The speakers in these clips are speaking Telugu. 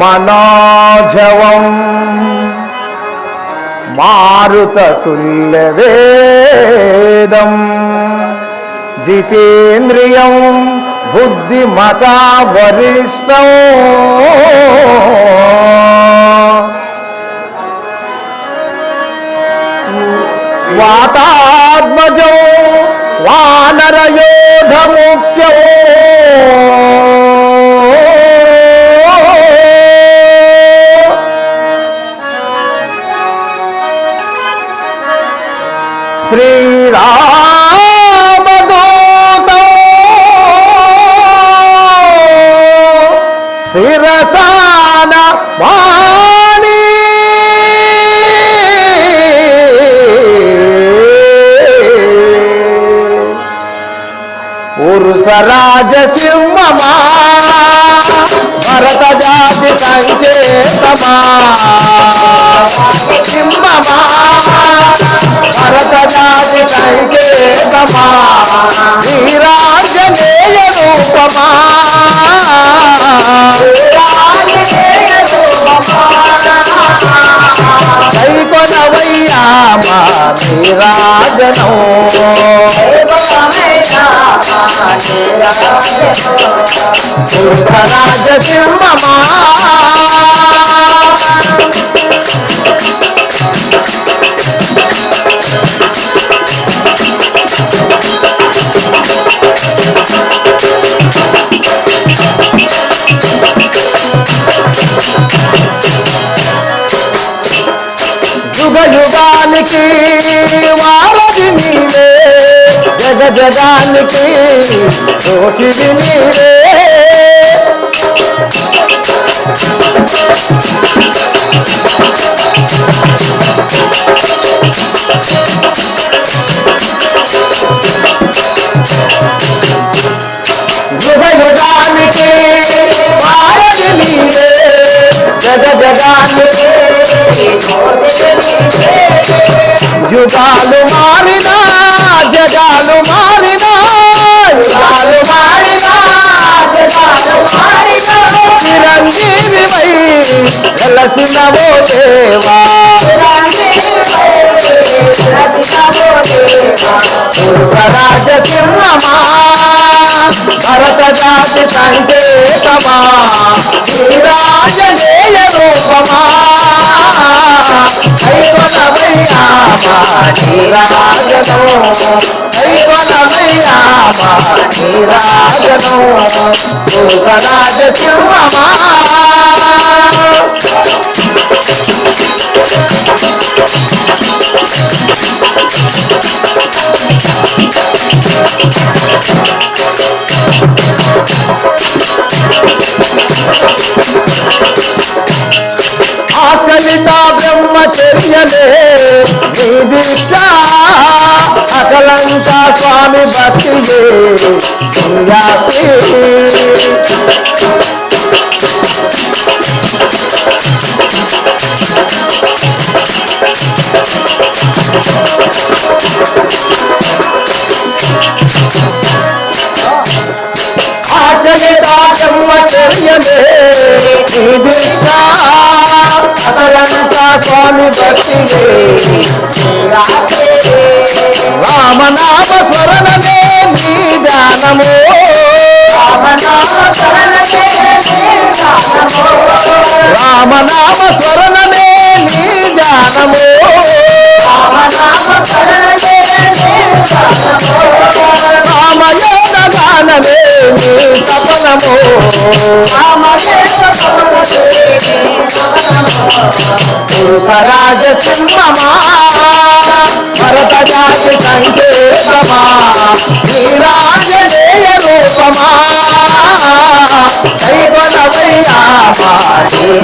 मनोजवम् मारुततुल्यवेदम् जितेन्द्रिय बुद्धिमता वरिष्ठ वाताज वानर योध मुख्यो శ్రీరామదూతం శిరసాన వాణి పురుషరాజ సింహమా భరత జాతి సంకేతమా సింహమా భరత কে সমা বিরাগ মেলে উপমা এই কনবৈয়া মানেরা জনো সুখরাজ সিংহ মা রাজধানীতে প্রতিদিনই వెలసినవో దేవా పురుషరాజ సింహమా భరత జాతి సంకేతమా శ్రీరాజనేయ రూపమా కైవలమయ్యా నీరాజను కైవలమయ్యా నీరాజను పురుషరాజ ఆస్కలిత బ్రహ్మచర్యలే నీ దీక్ష అకలంక స్వామి భక్తియే. నీ రామనామ స్మరణమే నీ ధ్యానము. రామనామ స్మరణమే నీ ధ్యానము. సామయోగ గానమే నీ తపనము పురుషరాజ సింహమా. భరత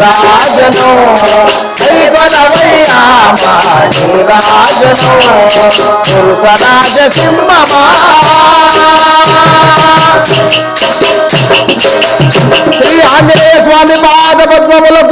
राजनो गोलवैया राज सिंह श्री आंजनेय स्वामी पाद पद्म बोलो